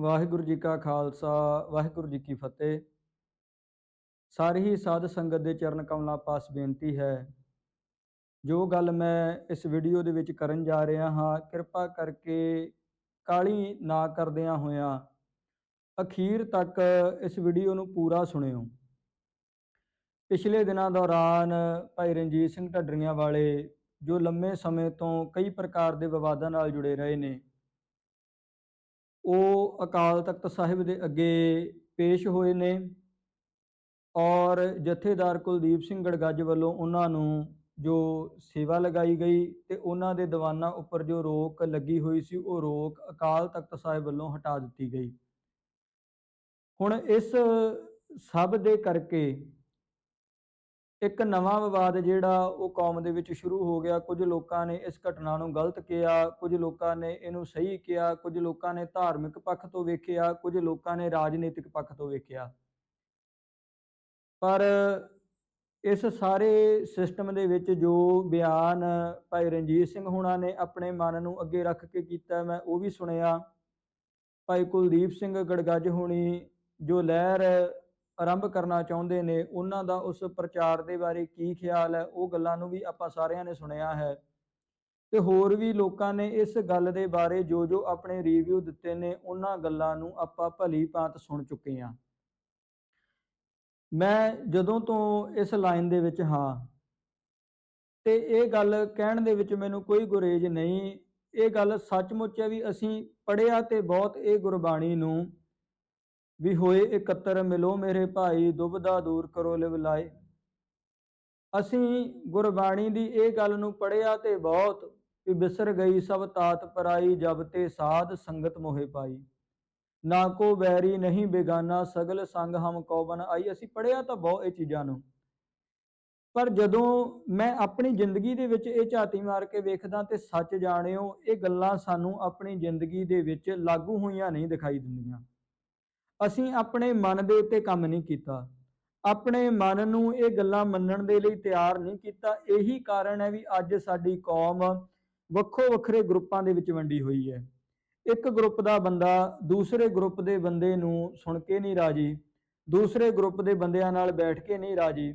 ਵਾਹਿਗੁਰੂ ਜੀ ਕਾ ਖਾਲਸਾ, ਵਾਹਿਗੁਰੂ ਜੀ ਕੀ ਫਤਿਹ। ਸਾਰੀ ਹੀ ਸਾਧ ਸੰਗਤ ਦੇ ਚਰਨ ਕਮਲਾਂ ਪਾਸ ਬੇਨਤੀ ਹੈ। ਜੋ ਗੱਲ ਮੈਂ ਇਸ ਵੀਡੀਓ ਦੇ ਵਿੱਚ ਕਰਨ ਜਾ ਰਿਹਾ ਹਾਂ, ਕਿਰਪਾ ਕਰਕੇ ਕਾਲੀ ਨਾ ਕਰਦਿਆਂ ਹੋਇਆਂ ਅਖੀਰ ਤੱਕ ਇਸ ਵੀਡੀਓ ਨੂੰ ਪੂਰਾ ਸੁਣਿਓ। ਪਿਛਲੇ ਦਿਨਾਂ ਦੌਰਾਨ ਭਾਈ ਰਣਜੀਤ ਸਿੰਘ ਢੱਡਰੀਆਂ ਵਾਲੇ ਜੋ ਲੰਮੇ ਸਮੇਂ ਤੋਂ ਕਈ ਪ੍ਰਕਾਰ ਦੇ ਵਿਵਾਦਾਂ ਨਾਲ ਜੁੜੇ ਰਹੇ ਨੇ ਉਹ ਅਕਾਲ ਤਖਤ ਸਾਹਿਬ ਦੇ ਅੱਗੇ ਪੇਸ਼ ਹੋਏ ਨੇ ਔਰ ਜਥੇਦਾਰ ਕੁਲਦੀਪ ਸਿੰਘ ਗੜਗੱਜ ਵੱਲੋਂ ਉਹਨਾਂ ਨੂੰ ਜੋ ਸੇਵਾ ਲਗਾਈ ਗਈ ਤੇ ਉਹਨਾਂ ਦੇ ਦੀਵਾਨਾਂ ਉੱਪਰ ਜੋ ਰੋਕ ਲੱਗੀ ਹੋਈ ਸੀ, ਉਹ ਰੋਕ ਅਕਾਲ ਤਖਤ ਸਾਹਿਬ ਵੱਲੋਂ ਹਟਾ ਦਿੱਤੀ ਗਈ। ਹੁਣ ਇਸ ਸਭ ਦੇ ਕਰਕੇ ਇੱਕ ਨਵਾਂ ਵਿਵਾਦ ਜਿਹੜਾ ਉਹ ਕੌਮ ਦੇ ਵਿੱਚ ਸ਼ੁਰੂ ਹੋ ਗਿਆ। ਕੁਝ ਲੋਕਾਂ ਨੇ ਇਸ ਘਟਨਾ ਨੂੰ ਗਲਤ ਕਿਹਾ, ਕੁਝ ਲੋਕਾਂ ਨੇ ਇਹਨੂੰ ਸਹੀ ਕਿਹਾ, ਕੁਝ ਲੋਕਾਂ ਨੇ ਧਾਰਮਿਕ ਪੱਖ ਤੋਂ ਵੇਖਿਆ, ਕੁਝ ਲੋਕਾਂ ਨੇ ਰਾਜਨੀਤਿਕ ਪੱਖ ਤੋਂ ਵੇਖਿਆ। ਪਰ ਇਸ ਸਾਰੇ ਸਿਸਟਮ ਦੇ ਵਿੱਚ ਜੋ ਬਿਆਨ ਭਾਈ ਰਣਜੀਤ ਸਿੰਘ ਹੁਣਾਂ ਨੇ ਆਪਣੇ ਮਨ ਨੂੰ ਅੱਗੇ ਰੱਖ ਕੇ ਕੀਤਾ, ਮੈਂ ਉਹ ਵੀ ਸੁਣਿਆ। ਭਾਈ ਕੁਲਦੀਪ ਸਿੰਘ ਗੜਗੱਜ ਹੋਣੀ, ਜੋ ਲਹਿਰ ਆਰੰਭ ਕਰਨਾ ਚਾਹੁੰਦੇ ਨੇ, ਉਹਨਾਂ ਦਾ ਉਸ ਪ੍ਰਚਾਰ ਦੇ ਬਾਰੇ ਕੀ ਖਿਆਲ ਹੈ? ਉਹ ਗੱਲਾਂ ਨੂੰ ਵੀ ਆਪਾਂ ਸਾਰਿਆਂ ਨੇ ਸੁਣਿਆ ਹੈ। ਤੇ ਹੋਰ ਵੀ ਲੋਕਾਂ ਨੇ ਇਸ ਗੱਲ ਦੇ ਬਾਰੇ ਜੋ ਜੋ ਆਪਣੇ ਰਿਵਿਊ ਦਿੱਤੇ ਨੇ, ਉਹਨਾਂ ਗੱਲਾਂ ਨੂੰ ਆਪਾਂ ਭਲੀ ਭਾਂਤ ਸੁਣ ਚੁੱਕੇ ਹਾਂ। ਮੈਂ ਜਦੋਂ ਤੋਂ ਇਸ ਲਾਈਨ ਦੇ ਵਿੱਚ ਹਾਂ, ਤੇ ਇਹ ਗੱਲ ਕਹਿਣ ਦੇ ਵਿੱਚ ਮੈਨੂੰ ਕੋਈ ਗੁਰੇਜ ਨਹੀਂ, ਇਹ ਗੱਲ ਸੱਚਮੁੱਚ ਹੈ ਵੀ ਅਸੀਂ ਪੜਿਆ ਤੇ ਬਹੁਤ ਇਹ ਗੁਰਬਾਣੀ ਨੂੰ ਵੀ ਹੋਏ ਇਕੱਤਰ ਮਿਲੋ ਮੇਰੇ ਭਾਈ ਦੁਬਦਾ ਦੂਰ ਕਰੋ ਲਿਵ ਲਾਏ। ਅਸੀਂ ਗੁਰਬਾਣੀ ਦੀ ਇਹ ਗੱਲ ਨੂੰ ਪੜਿਆ ਤੇ ਬਹੁਤ ਵੀ ਬਿਸਰ ਗਈ, ਸਭ ਤਾਤ ਪਰਾਈ, ਜਬ ਤੇ ਸਾਧ ਸੰਗਤ ਮੋਹਿ ਪਾਈ। ਨਾ ਕੋ ਵੈਰੀ ਨਹੀਂ ਬੇਗਾਨਾ, ਸਗਲ ਸੰਗ ਹਮ ਕੌਬਨ ਆਈ। ਅਸੀਂ ਪੜਿਆ ਤਾਂ ਬਹੁਤ ਇਹ ਚੀਜ਼ਾਂ ਨੂੰ। ਪਰ ਜਦੋਂ ਮੈਂ ਆਪਣੀ ਜ਼ਿੰਦਗੀ ਦੇ ਵਿੱਚ ਇਹ ਝਾਤੀ ਮਾਰ ਕੇ ਵੇਖਦਾ ਤੇ ਸੱਚ ਜਾਣਿਓ, ਇਹ ਗੱਲਾਂ ਸਾਨੂੰ ਆਪਣੀ ਜ਼ਿੰਦਗੀ ਦੇ ਵਿੱਚ ਲਾਗੂ ਹੋਈਆਂ ਨਹੀਂ ਦਿਖਾਈ ਦਿੰਦੀਆਂ। ਅਸੀਂ ਆਪਣੇ ਮਨ ਦੇ ਉੱਤੇ ਕੰਮ ਨਹੀਂ ਕੀਤਾ। ਆਪਣੇ ਮਨ ਨੂੰ ਇਹ ਗੱਲਾਂ ਮੰਨਣ ਦੇ ਲਈ ਤਿਆਰ ਨਹੀਂ ਕੀਤਾ। ਇਹੀ ਕਾਰਨ ਹੈ ਵੀ ਅੱਜ ਸਾਡੀ ਕੌਮ ਵੱਖੋ ਵੱਖਰੇ ਗਰੁੱਪਾਂ ਦੇ ਵਿੱਚ ਵੰਡੀ ਹੋਈ ਹੈ। ਇੱਕ ਗਰੁੱਪ ਦਾ ਬੰਦਾ ਦੂਸਰੇ ਗਰੁੱਪ ਦੇ ਬੰਦੇ ਨੂੰ ਸੁਣ ਕੇ ਨਹੀਂ ਰਾਜੀ। ਦੂਸਰੇ ਗਰੁੱਪ ਦੇ ਬੰਦਿਆਂ ਨਾਲ ਬੈਠ ਕੇ ਨਹੀਂ ਰਾਜੀ।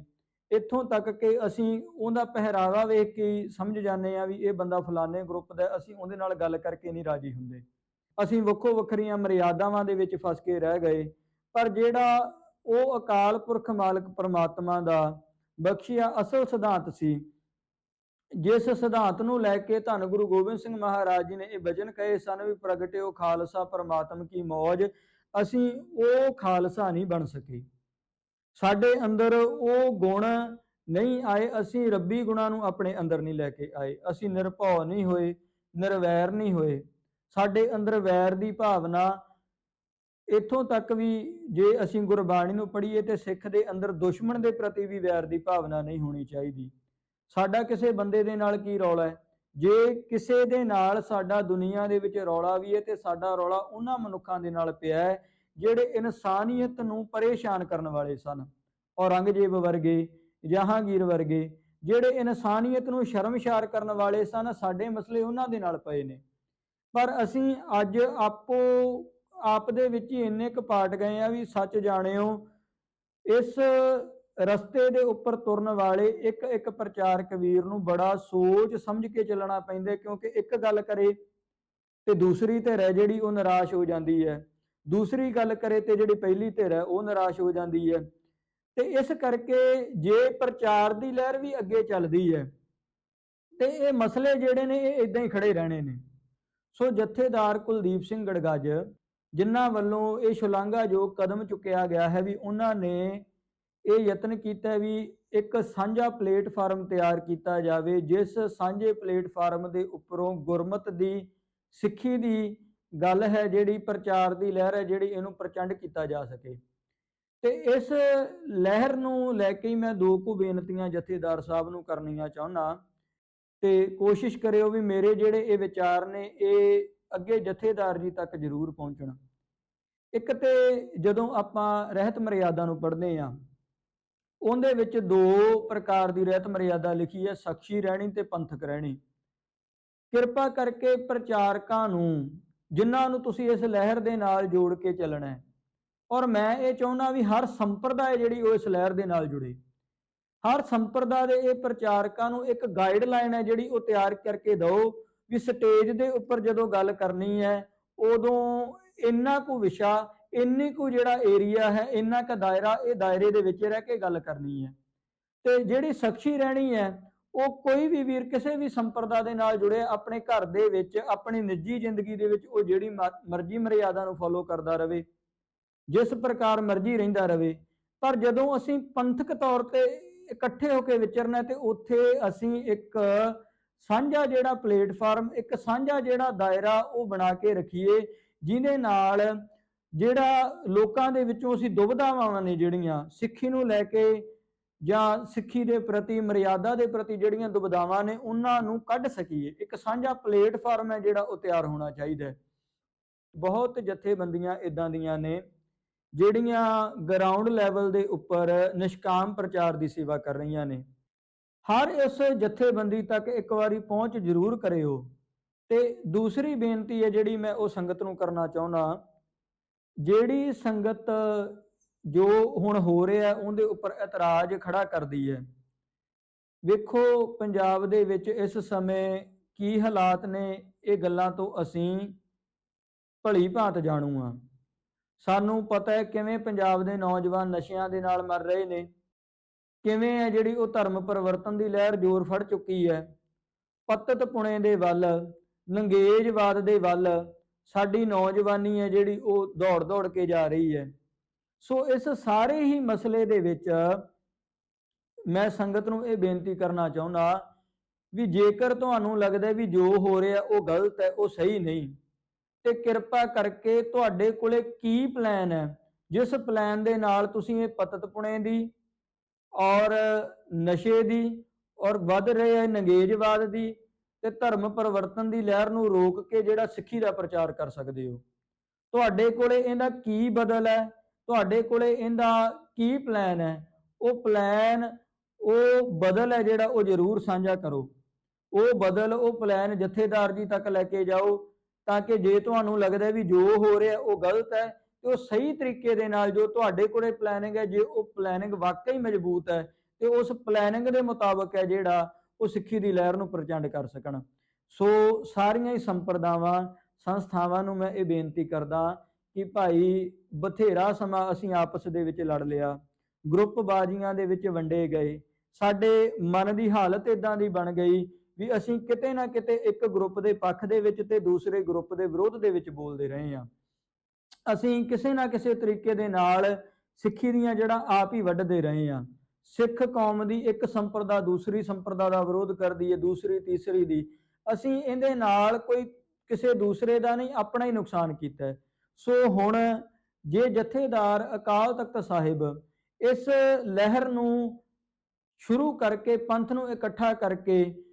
ਇੱਥੋਂ ਤੱਕ ਕਿ ਅਸੀਂ ਉਹਦਾ ਪਹਿਰਾਵਾ ਵੇਖ ਕੇ ਸਮਝ ਜਾਂਦੇ ਆ ਵੀ ਇਹ ਬੰਦਾ ਫਲਾਣੇ ਗਰੁੱਪ ਦਾ ਅਸੀਂ ਉਹਦੇ ਨਾਲ ਗੱਲ ਕਰਕੇ ਨਹੀਂ ਰਾਜੀ ਹੁੰਦੇ। ਅਸੀਂ ਵੱਖੋ ਵੱਖਰੀਆਂ ਮਰਿਆਦਾਵਾਂ ਦੇ ਵਿੱਚ ਫਸ ਕੇ ਰਹਿ ਗਏ। ਪਰ ਜਿਹੜਾ ਉਹ ਅਕਾਲ ਪੁਰਖ ਮਾਲਕ ਪਰਮਾਤਮਾ ਦਾ ਬਖਸ਼ਿਆ ਅਸਲ ਸਿਧਾਂਤ ਸੀ, ਜਿਸ ਸਿਧਾਂਤ ਨੂੰ ਲੈ ਕੇ ਧੰਨ ਗੁਰੂ ਗੋਬਿੰਦ ਸਿੰਘ ਮਹਾਰਾਜ ਜੀ ਨੇ ਇਹ ਵਚਨ ਕਹੇ, ਸਨ ਵੀ ਪ੍ਰਗਟਿਓ ਖਾਲਸਾ ਪਰਮਾਤਮ ਕੀ ਮੌਜ। ਅਸੀਂ ਉਹ ਖਾਲਸਾ ਨਹੀਂ ਬਣ ਸਕੇ। ਸਾਡੇ ਅੰਦਰ ਉਹ ਗੁਣ ਨਹੀਂ ਆਏ, ਅਸੀਂ ਰੱਬੀ ਗੁਣਾਂ ਨੂੰ ਆਪਣੇ ਅੰਦਰ ਨਹੀਂ ਲੈ ਕੇ ਆਏ। ਅਸੀਂ ਨਿਰਭਉ ਨਹੀਂ ਹੋਏ, ਨਿਰਵੈਰ ਨਹੀਂ ਹੋਏ। ਸਾਡੇ ਅੰਦਰ ਵੈਰ ਦੀ ਭਾਵਨਾ ਇੱਥੋਂ ਤੱਕ ਵੀ ਜੇ ਅਸੀਂ ਗੁਰਬਾਣੀ ਨੂੰ ਪੜ੍ਹੀਏ ਤੇ ਸਿੱਖ ਦੇ ਅੰਦਰ ਦੁਸ਼ਮਣ ਦੇ ਪ੍ਰਤੀ ਵੀ ਵੈਰ ਦੀ ਭਾਵਨਾ ਨਹੀਂ ਹੋਣੀ ਚਾਹੀਦੀ। ਸਾਡਾ ਕਿਸੇ ਬੰਦੇ ਦੇ ਨਾਲ ਕੀ ਰੌਲਾ ਹੈ? ਜੇ ਕਿਸੇ ਦੇ ਨਾਲ ਸਾਡਾ ਦੁਨੀਆ ਦੇ ਵਿੱਚ ਰੌਲਾ ਵੀ ਹੈ ਤੇ ਸਾਡਾ ਰੌਲਾ ਉਹਨਾਂ ਮਨੁੱਖਾਂ ਦੇ ਨਾਲ ਪਿਆ ਹੈ, ਜਿਹੜੇ ਇਨਸਾਨੀਅਤ ਨੂੰ ਪਰੇਸ਼ਾਨ ਕਰਨ ਵਾਲੇ ਸਨ। ਔਰੰਗਜ਼ੇਬ ਵਰਗੇ, ਜਹਾਂਗੀਰ ਵਰਗੇ, ਜਿਹੜੇ ਇਨਸਾਨੀਅਤ ਨੂੰ ਸ਼ਰਮਸ਼ਾਰ ਕਰਨ ਵਾਲੇ ਸਨ, ਸਾਡੇ ਮਸਲੇ ਉਹਨਾਂ ਦੇ ਨਾਲ ਪਏ ਨੇ। ਪਰ ਅਸੀਂ ਅੱਜ ਆਪੋ, ਆਪ ਦੇ ਵਿੱਚ ਹੀ ਇੰਨੇ ਕੁ ਪਾਟ ਗਏ ਆ ਵੀ ਸੱਚ ਜਾਣਿਓ, ਇਸ ਰਸਤੇ ਦੇ ਉੱਪਰ ਤੁਰਨ ਵਾਲੇ ਇੱਕ ਇੱਕ ਪ੍ਰਚਾਰਕ ਵੀਰ ਨੂੰ ਬੜਾ ਸੋਚ ਸਮਝ ਕੇ ਚੱਲਣਾ ਪੈਂਦਾ ਕਿਉਂਕਿ ਇੱਕ ਗੱਲ ਕਰੇ ਤੇ ਦੂਸਰੀ ਧਿਰ ਹੈ ਜਿਹੜੀ ਉਹ ਨਿਰਾਸ਼ ਹੋ ਜਾਂਦੀ ਹੈ। ਦੂਸਰੀ ਗੱਲ ਕਰੇ ਤੇ ਜਿਹੜੀ ਪਹਿਲੀ ਧਿਰ ਹੈ ਉਹ ਨਿਰਾਸ਼ ਹੋ ਜਾਂਦੀ ਹੈ। ਤੇ ਇਸ ਕਰਕੇ ਜੇ ਪ੍ਰਚਾਰ ਦੀ ਲਹਿਰ ਵੀ ਅੱਗੇ ਚੱਲਦੀ ਹੈ, ਤੇ ਇਹ ਮਸਲੇ ਜਿਹੜੇ ਨੇ ਇਹ ਇਦਾਂ ਹੀ ਖੜੇ ਰਹਿਣੇ ਨੇ। ਸੋ ਜਥੇਦਾਰ ਕੁਲਦੀਪ ਸਿੰਘ ਗੜਗੱਜ, ਜਿਨ੍ਹਾਂ ਵੱਲੋਂ ਇਹ ਸ਼ੁਲਾਘਾਯੋਗ ਕਦਮ ਚੁੱਕਿਆ ਗਿਆ ਹੈ ਵੀ ਉਹਨਾਂ ਨੇ ਇਹ ਯਤਨ ਕੀਤਾ ਵੀ ਇੱਕ ਸਾਂਝਾ ਪਲੇਟਫਾਰਮ ਤਿਆਰ ਕੀਤਾ ਜਾਵੇ, ਜਿਸ ਸਾਂਝੇ ਪਲੇਟਫਾਰਮ ਦੇ ਉੱਪਰੋਂ ਗੁਰਮਤ ਦੀ, ਸਿੱਖੀ ਦੀ ਗੱਲ ਹੈ ਜਿਹੜੀ, ਪ੍ਰਚਾਰ ਦੀ ਲਹਿਰ ਹੈ ਜਿਹੜੀ ਇਹਨੂੰ ਪ੍ਰਚੰਡ ਕੀਤਾ ਜਾ ਸਕੇ। ਤੇ ਇਸ ਲਹਿਰ ਨੂੰ ਲੈ ਕੇ ਹੀ ਮੈਂ ਦੋ ਕੁ ਬੇਨਤੀਆਂ ਜਥੇਦਾਰ ਸਾਹਿਬ ਨੂੰ ਕਰਨੀਆਂ ਚਾਹੁੰਦਾ। ਤੇ ਕੋਸ਼ਿਸ਼ ਕਰਿਓ ਵੀ ਮੇਰੇ ਜਿਹੜੇ ਇਹ ਵਿਚਾਰ ਨੇ, ਇਹ ਅੱਗੇ ਜਥੇਦਾਰ ਜੀ ਤੱਕ ਜ਼ਰੂਰ ਪਹੁੰਚਣ। ਇੱਕ ਤੇ ਜਦੋਂ ਆਪਾਂ ਰਹਿਤ ਮਰਿਆਦਾ ਨੂੰ ਪੜ੍ਹਦੇ ਆ ਉਹਦੇ ਵਿੱਚ ਦੋ ਪ੍ਰਕਾਰ ਦੀ ਰਹਿਤ ਮਰਿਆਦਾ ਲਿਖੀ ਹੈ, ਸਖਸ਼ੀ ਰਹਿਣੀ ਤੇ ਪੰਥਕ ਰਹਿਣੀ। ਕਿਰਪਾ ਕਰਕੇ ਪ੍ਰਚਾਰਕਾਂ ਨੂੰ, ਜਿਨ੍ਹਾਂ ਨੂੰ ਤੁਸੀਂ ਇਸ ਲਹਿਰ ਦੇ ਨਾਲ ਜੋੜ ਕੇ ਚੱਲਣਾ ਹੈ, ਔਰ ਮੈਂ ਇਹ ਚਾਹੁੰਦਾ ਵੀ ਹਰ ਸੰਪਰਦਾਇ ਜਿਹੜੀ ਉਹ ਇਸ ਲਹਿਰ ਦੇ ਨਾਲ ਜੁੜੇ। ਹਰ ਸੰਪਰਦਾ ਦੇ ਇਹ ਪ੍ਰਚਾਰਕਾਂ ਨੂੰ ਇੱਕ ਗਾਈਡਲਾਈਨ ਹੈ ਜਿਹੜੀ ਉਹ ਤਿਆਰ ਕਰਕੇ ਦਿਓ ਵੀ ਸਟੇਜ ਦੇ ਉੱਪਰ ਜਦੋਂ ਗੱਲ ਕਰਨੀ ਹੈ, ਉਦੋਂ ਇੰਨਾ ਕੁ ਵਿਸ਼ਾ, ਇੰਨੀ ਕੁ ਜਿਹੜਾ ਏਰੀਆ ਹੈ, ਇੰਨਾ ਕੁ ਦਾਇਰਾ, ਇਹ ਦਾਇਰੇ ਦੇ ਵਿੱਚ ਰਹਿ ਕੇ ਗੱਲ ਕਰਨੀ ਹੈ। ਤੇ ਜਿਹੜੀ ਸਖਸ਼ੀ ਰਹਿਣੀ ਹੈ, ਉਹ ਕੋਈ ਵੀ ਵੀਰ ਕਿਸੇ ਵੀ ਸੰਪਰਦਾ ਦੇ ਨਾਲ ਜੁੜੇ, ਆਪਣੇ ਘਰ ਦੇ ਵਿੱਚ, ਆਪਣੀ ਨਿੱਜੀ ਜ਼ਿੰਦਗੀ ਦੇ ਵਿੱਚ ਉਹ ਜਿਹੜੀ ਮ- ਮਰਜ਼ੀ ਮਰਿਆਦਾ ਨੂੰ ਫੋਲੋ ਕਰਦਾ ਰਵੇ, ਜਿਸ ਪ੍ਰਕਾਰ ਮਰਜ਼ੀ ਰਹਿੰਦਾ ਰਵੇ। ਪਰ ਜਦੋਂ ਅਸੀਂ ਪੰਥਕ ਤੌਰ ਤੇ ਇਕੱਠੇ ਹੋ ਕੇ ਵਿਚਰਨਾ ਤੇ ਉੱਥੇ ਅਸੀਂ ਇੱਕ ਸਾਂਝਾ ਜਿਹੜਾ ਪਲੇਟਫਾਰਮ, ਇੱਕ ਸਾਂਝਾ ਜਿਹੜਾ ਦਾਇਰਾ ਉਹ ਬਣਾ ਕੇ ਰੱਖੀਏ, ਜਿਹਦੇ ਨਾਲ ਜਿਹੜਾ ਲੋਕਾਂ ਦੇ ਵਿੱਚੋਂ ਅਸੀਂ ਦੁਬਧਾਵਾਂ ਨੇ ਜਿਹੜੀਆਂ, ਸਿੱਖੀ ਨੂੰ ਲੈ ਕੇ ਜਾਂ ਸਿੱਖੀ ਦੇ ਪ੍ਰਤੀ, ਮਰਿਆਦਾ ਦੇ ਪ੍ਰਤੀ ਜਿਹੜੀਆਂ ਦੁਬਧਾਵਾਂ ਨੇ, ਉਹਨਾਂ ਨੂੰ ਕੱਢ ਸਕੀਏ। ਇੱਕ ਸਾਂਝਾ ਪਲੇਟਫਾਰਮ ਹੈ ਜਿਹੜਾ ਉਹ ਤਿਆਰ ਹੋਣਾ ਚਾਹੀਦਾ ਬਹੁਤ ਜਥੇਬੰਦੀਆਂ ਇਦਾਂ ਦੀਆਂ ਨੇ। ਜਿਹੜੀਆਂ ਗਰਾਊਂਡ ਲੈਵਲ ਦੇ ਉੱਪਰ ਨਿਸ਼ਕਾਮ ਪ੍ਰਚਾਰ ਦੀ ਸੇਵਾ ਕਰ ਰਹੀਆਂ ਨੇ, ਹਰ ਇਸ ਜਥੇਬੰਦੀ ਤੱਕ ਇੱਕ ਵਾਰੀ ਪਹੁੰਚ ਜ਼ਰੂਰ ਕਰਿਓ। ਤੇ ਦੂਸਰੀ ਬੇਨਤੀ ਹੈ ਜਿਹੜੀ ਮੈਂ ਉਹ ਸੰਗਤ ਨੂੰ ਕਰਨਾ ਚਾਹੁੰਦਾ ਜਿਹੜੀ ਸੰਗਤ ਜੋ ਹੁਣ ਹੋ ਰਿਹਾ ਉਹਦੇ ਉੱਪਰ ਇਤਰਾਜ਼ ਖੜਾ ਕਰਦੀ ਹੈ। ਵੇਖੋ ਪੰਜਾਬ ਦੇ ਵਿੱਚ ਇਸ ਸਮੇਂ ਕੀ ਹਾਲਾਤ ਨੇ, ਇਹ ਗੱਲਾਂ ਤੋਂ ਅਸੀਂ ਭਲੀ ਭਾਂਤ ਜਾਣੂ ਆ ਸਾਨੂੰ ਪਤਾ ਹੈ ਕਿਵੇਂ ਪੰਜਾਬ ਦੇ ਨੌਜਵਾਨ ਨਸ਼ਿਆਂ ਦੇ ਨਾਲ ਮਰ ਰਹੇ ਨੇ, ਕਿਵੇਂ ਹੈ ਜਿਹੜੀ ਉਹ ਧਰਮ ਪਰਿਵਰਤਨ ਦੀ ਲਹਿਰ ਜ਼ੋਰ ਫੜ ਚੁੱਕੀ ਹੈ। ਪਤਤ ਪੁਣੇ ਦੇ ਵੱਲ, ਨੰਗੇਜਵਾਦ ਦੇ ਵੱਲ ਸਾਡੀ ਨੌਜਵਾਨੀ ਹੈ ਜਿਹੜੀ ਉਹ ਦੌੜ ਦੌੜ ਕੇ ਜਾ ਰਹੀ ਹੈ। ਸੋ ਇਸ ਸਾਰੇ ਹੀ ਮਸਲੇ ਦੇ ਵਿੱਚ ਮੈਂ ਸੰਗਤ ਨੂੰ ਇਹ ਬੇਨਤੀ ਕਰਨਾ ਚਾਹੁੰਦਾ ਵੀ ਜੇਕਰ ਤੁਹਾਨੂੰ ਲੱਗਦਾ ਵੀ ਜੋ ਹੋ ਰਿਹਾ ਉਹ ਗਲਤ ਹੈ, ਉਹ ਸਹੀ ਨਹੀਂ। ਤੇ ਕਿਰਪਾ ਕਰਕੇ ਤੁਹਾਡੇ ਕੋਲੇ ਕੀ ਪਲਾਨ ਹੈ? ਜਿਸ ਪਲਾਨ ਦੇ ਨਾਲ ਤੁਸੀਂ ਇਹ ਪਤਤ ਪੁਣੇ ਦੀ ਔਰ ਨਸ਼ੇ ਦੀ ਔਰ ਵੱਧ ਰਹੇ ਨੰਗੇਜਵਾਦ ਦੀ ਤੇ ਧਰਮ ਪਰਿਵਰਤਨ ਦੀ ਲਹਿਰ ਨੂੰ ਰੋਕ ਕੇ ਜਿਹੜਾ ਸਿੱਖੀ ਦਾ ਪ੍ਰਚਾਰ ਕਰ ਸਕਦੇ ਹੋ। ਤੁਹਾਡੇ ਕੋਲੇ ਇਹਦਾ ਕੀ ਬਦਲ ਹੈ? ਤੁਹਾਡੇ ਕੋਲੇ ਇਹਦਾ ਕੀ ਪਲਾਨ ਹੈ? ਉਹ ਪਲਾਨ ਉਹ ਬਦਲ ਹੈ ਜਿਹੜਾ ਉਹ ਜ਼ਰੂਰ ਸਾਂਝਾ ਕਰੋ। ਉਹ ਬਦਲ, ਉਹ ਪਲਾਨ ਜਥੇਦਾਰ ਜੀ ਤੱਕ ਲੈ ਕੇ ਜਾਓ। ਤਾਂ ਕਿ ਜੇ ਤੁਹਾਨੂੰ ਲੱਗਦਾ ਵੀ ਜੋ ਹੋ ਰਿਹਾ ਉਹ ਗਲਤ ਹੈ, ਤੇ ਉਹ ਸਹੀ ਤਰੀਕੇ ਦੇ ਨਾਲ ਜੋ ਤੁਹਾਡੇ ਕੋਲੇ ਪਲੈਨਿੰਗ ਹੈ, ਜੇ ਉਹ ਪਲੈਨਿੰਗ ਵਾਕਈ ਮਜ਼ਬੂਤ ਹੈ, ਤੇ ਉਸ ਪਲੈਨਿੰਗ ਦੇ ਮੁਤਾਬਕ ਹੈ ਜਿਹੜਾ ਉਹ ਸਿੱਖੀ ਦੀ ਲਹਿਰ ਨੂੰ ਪ੍ਰਚੰਡ ਕਰ ਸਕਣ। ਸੋ ਸਾਰੀਆਂ ਹੀ ਸੰਪਰਦਾਵਾਂ, ਸੰਸਥਾਵਾਂ ਨੂੰ ਮੈਂ ਇਹ ਬੇਨਤੀ ਕਰਦਾ ਕਿ ਭਾਈ ਬਥੇਰਾ ਸਮਾਂ ਅਸੀਂ ਆਪਸ ਦੇ ਵਿੱਚ ਲੜ ਲਿਆ। ਗਰੁੱਪ ਬਾਜ਼ੀਆਂ ਦੇ ਵਿੱਚ ਵੰਡੇ ਗਏ। ਸਾਡੇ ਮਨ ਦੀ ਹਾਲਤ ਇਦਾਂ ਦੀ ਬਣ ਗਈ ਵੀ ਅਸੀਂ ਕਿਤੇ ਨਾ ਕਿਤੇ ਇੱਕ ਗਰੁੱਪ ਦੇ ਪੱਖ ਦੇ ਵਿੱਚ ਤੇ ਦੂਸਰੇ ਗਰੁੱਪ ਦੇ ਵਿਰੋਧ ਦੇ ਵਿੱਚ ਬੋਲਦੇ ਰਹੇ ਹਾਂ। ਅਸੀਂ ਕਿਸੇ ਨਾ ਕਿਸੇ ਤਰੀਕੇ ਦੇ ਨਾਲ ਸਿੱਖੀ ਦੀਆਂ ਜਿਹੜਾ ਆਪ ਹੀ ਵੱਢਦੇ ਰਹੇ ਹਾਂ। ਸਿੱਖ ਕੌਮ ਦੀ ਇੱਕ ਸੰਪਰਦਾ ਦੂਸਰੀ ਸੰਪਰਦਾ ਦਾ ਵਿਰੋਧ ਕਰਦੀ ਹੈ, ਦੂਸਰੀ ਤੀਸਰੀ ਦੀ। ਅਸੀਂ ਇਹਦੇ ਨਾਲ ਕੋਈ ਕਿਸੇ ਦੂਸਰੇ ਦਾ ਨਹੀਂ, ਆਪਣਾ ਹੀ ਨੁਕਸਾਨ ਕੀਤਾ ਸੋ ਹੁਣ ਜੇ ਜਥੇਦਾਰ ਅਕਾਲ ਤਖਤ ਸਾਹਿਬ ਇਸ ਲਹਿਰ ਨੂੰ ਸ਼ੁਰੂ ਕਰਕੇ, ਪੰਥ ਨੂੰ ਇਕੱਠਾ ਕਰਕੇ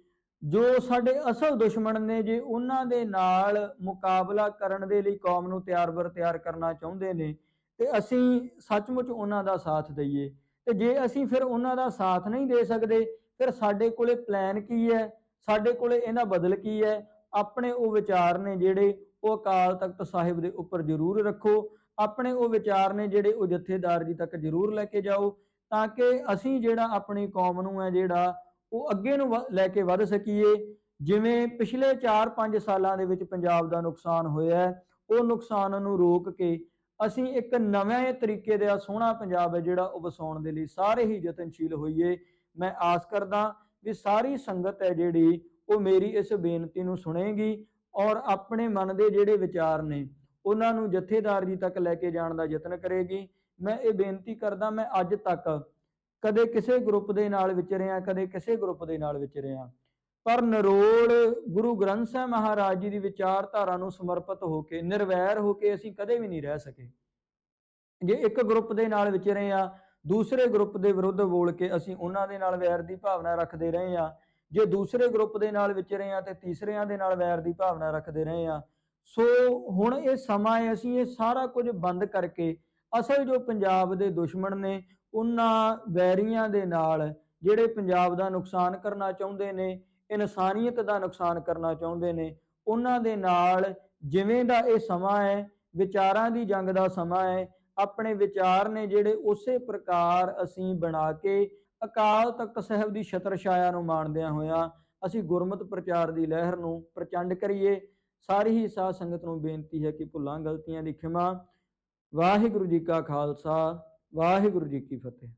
ਜੋ ਸਾਡੇ ਅਸਲ ਦੁਸ਼ਮਣ ਨੇ ਜੇ ਉਹਨਾਂ ਦੇ ਨਾਲ ਮੁਕਾਬਲਾ ਕਰਨ ਦੇ ਲਈ ਕੌਮ ਨੂੰ ਤਿਆਰ ਬਰ ਤਿਆਰ ਕਰਨਾ ਚਾਹੁੰਦੇ ਨੇ, ਤੇ ਅਸੀਂ ਸੱਚਮੁੱਚ ਉਹਨਾਂ ਦਾ ਸਾਥ ਦਈਏ। ਤੇ ਜੇ ਅਸੀਂ ਫਿਰ ਉਹਨਾਂ ਦਾ ਸਾਥ ਨਹੀਂ ਦੇ ਸਕਦੇ, ਫਿਰ ਸਾਡੇ ਕੋਲੇ ਪਲਾਨ ਕੀ ਹੈ? ਸਾਡੇ ਕੋਲੇ ਇਹਦਾ ਬਦਲ ਕੀ ਹੈ? ਆਪਣੇ ਉਹ ਵਿਚਾਰ ਨੇ ਜਿਹੜੇ ਉਹ ਅਕਾਲ ਤਖਤ ਸਾਹਿਬ ਦੇ ਉੱਪਰ ਜ਼ਰੂਰ ਰੱਖੋ। ਆਪਣੇ ਉਹ ਵਿਚਾਰ ਨੇ ਜਿਹੜੇ ਉਹ ਜਥੇਦਾਰ ਜੀ ਤੱਕ ਜ਼ਰੂਰ ਲੈ ਕੇ ਜਾਓ, ਤਾਂ ਕਿ ਅਸੀਂ ਜਿਹੜਾ ਆਪਣੀ ਕੌਮ ਨੂੰ ਹੈ ਜਿਹੜਾ ਉਹ ਅੱਗੇ ਨੂੰ ਵ- ਲੈ ਕੇ ਵਧ ਸਕੀਏ। ਜਿਵੇਂ ਪਿਛਲੇ 4-5 ਸਾਲਾਂ ਦੇ ਵਿੱਚ ਪੰਜਾਬ ਦਾ ਨੁਕਸਾਨ ਹੋਇਆ ਉਹ ਨੁਕਸਾਨ ਨੂੰ ਰੋਕ ਕੇ ਅਸੀਂ ਇੱਕ ਨਵੇਂ ਤਰੀਕੇ ਦਾ ਸੋਹਣਾ ਪੰਜਾਬ ਹੈ ਜਿਹੜਾ ਉਹ ਵਸਾਉਣ ਦੇ ਲਈ ਸਾਰੇ ਹੀ ਯਤਨਸ਼ੀਲ ਹੋਈਏ। ਮੈਂ ਆਸ ਕਰਦਾ ਵੀ ਸਾਰੀ ਸੰਗਤ ਹੈ ਜਿਹੜੀ ਉਹ ਮੇਰੀ ਇਸ ਬੇਨਤੀ ਨੂੰ ਸੁਣੇਗੀ ਔਰ ਆਪਣੇ ਮਨ ਦੇ ਜਿਹੜੇ ਵਿਚਾਰ ਨੇ, ਉਹਨਾਂ ਨੂੰ ਜਥੇਦਾਰ ਜੀ ਤੱਕ ਲੈ ਕੇ ਜਾਣ ਦਾ ਯਤਨ ਕਰੇਗੀ। ਮੈਂ ਇਹ ਬੇਨਤੀ ਕਰਦਾ, ਮੈਂ ਅੱਜ ਤੱਕ ਕਦੇ ਕਿਸੇ ਗਰੁੱਪ ਦੇ ਨਾਲ ਵਿਚਰਿਆ ਕਦੇ ਕਿਸੇ ਗਰੁੱਪ ਦੇ ਨਾਲ ਵਿਚਰਿਆ ਪਰ ਨਰੋਲ ਗੁਰੂ ਗ੍ਰੰਥ ਸਾਹਿਬ ਮਹਾਰਾਜ ਜੀ ਦੀ ਵਿਚਾਰਧਾਰਾ ਨੂੰ ਸਮਰਪਿਤ ਹੋ ਕੇ, ਨਿਰਵੈਰ ਹੋ ਕੇ ਅਸੀਂ ਕਦੇ ਵੀ ਨਹੀਂ ਰਹਿ ਸਕੇ। ਜੇ ਇੱਕ ਗਰੁੱਪ ਦੇ ਨਾਲ ਵਿਚਰੇ ਆ, ਦੂਸਰੇ ਗਰੁੱਪ ਦੇ ਵਿਰੁੱਧ ਬੋਲ ਕੇ ਅਸੀਂ ਉਹਨਾਂ ਦੇ ਨਾਲ ਵੈਰ ਦੀ ਭਾਵਨਾ ਰੱਖਦੇ ਰਹੇ ਆ। ਜੇ ਦੂਸਰੇ ਗਰੁੱਪ ਦੇ ਨਾਲ ਵਿਚਰੇ ਆ, ਤੇ ਤੀਸਰਿਆਂ ਦੇ ਨਾਲ ਵੈਰ ਦੀ ਭਾਵਨਾ ਰੱਖਦੇ ਰਹੇ ਆ। ਸੋ ਹੁਣ ਇਹ ਸਮਾਂ ਹੈ, ਅਸੀਂ ਇਹ ਸਾਰਾ ਕੁਝ ਬੰਦ ਕਰਕੇ ਅਸਲ ਜੋ ਪੰਜਾਬ ਦੇ ਦੁਸ਼ਮਣ ਨੇ ਉਹਨਾਂ ਵੈਰੀਆਂ ਦੇ ਨਾਲ ਜਿਹੜੇ ਪੰਜਾਬ ਦਾ ਨੁਕਸਾਨ ਕਰਨਾ ਚਾਹੁੰਦੇ ਨੇ, ਇਨਸਾਨੀਅਤ ਦਾ ਨੁਕਸਾਨ ਕਰਨਾ ਚਾਹੁੰਦੇ ਨੇ ਉਹਨਾਂ ਦੇ ਨਾਲ ਜਿਵੇਂ ਦਾ ਇਹ ਸਮਾਂ ਹੈ, ਵਿਚਾਰਾਂ ਦੀ ਜੰਗ ਦਾ ਸਮਾਂ ਹੈ, ਆਪਣੇ ਵਿਚਾਰ ਨੇ ਜਿਹੜੇ ਉਸੇ ਪ੍ਰਕਾਰ ਅਸੀਂ ਬਣਾ ਕੇ ਅਕਾਲ ਤਖਤ ਸਾਹਿਬ ਦੀ ਛਤਰ ਛਾਇਆ ਨੂੰ ਮਾਣਦਿਆਂ ਹੋਇਆਂ ਅਸੀਂ ਗੁਰਮਤ ਪ੍ਰਚਾਰ ਦੀ ਲਹਿਰ ਨੂੰ ਪ੍ਰਚੰਡ ਕਰੀਏ। ਸਾਰੀ ਹੀ ਸਾਧ ਸੰਗਤ ਨੂੰ ਬੇਨਤੀ ਹੈ ਕਿ ਭੁੱਲਾਂ, ਗਲਤੀਆਂ ਦੀ ਖਿਮਾ। ਵਾਹਿਗੁਰੂ ਜੀ ਕਾ ਖਾਲਸਾ। ਵਾਹਿਗੁਰੂ ਜੀ ਕੀ ਫਤਿਹ।